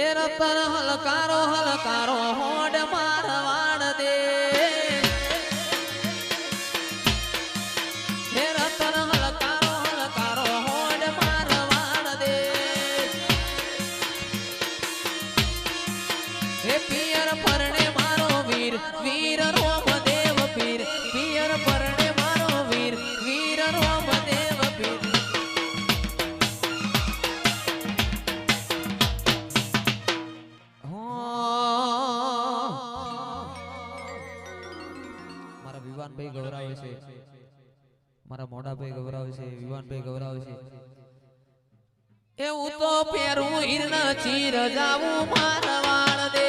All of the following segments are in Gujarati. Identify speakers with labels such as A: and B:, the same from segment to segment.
A: એ રતન હલકારો હલકારો હોડ મારવા ગવરાવશે વિવાનભાઈ ગવરાવશે એવું તો પેરું હિરણ ચીર જાવું મારવાળ દે.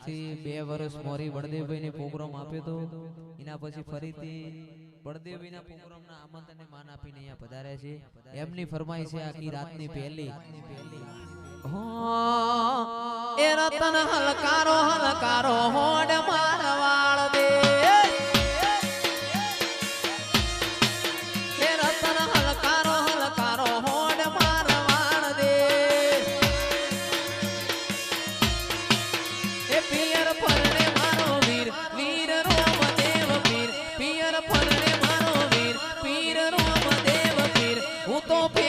A: આજથી બે વર્ષ મોરી બળદેવભાઈને પ્રોગ્રામ આપ્યો હતો એના પછી ફરીથી બળદેવભાઈના પ્રોગ્રામના આમંત્રણને માન આપીને અહીંયા પધાર્યા છે. એમની ફરમાઈ છે આખી રાતની પહેલી એ રતન હલકારો હલકારો હોડ મારવા. Oh.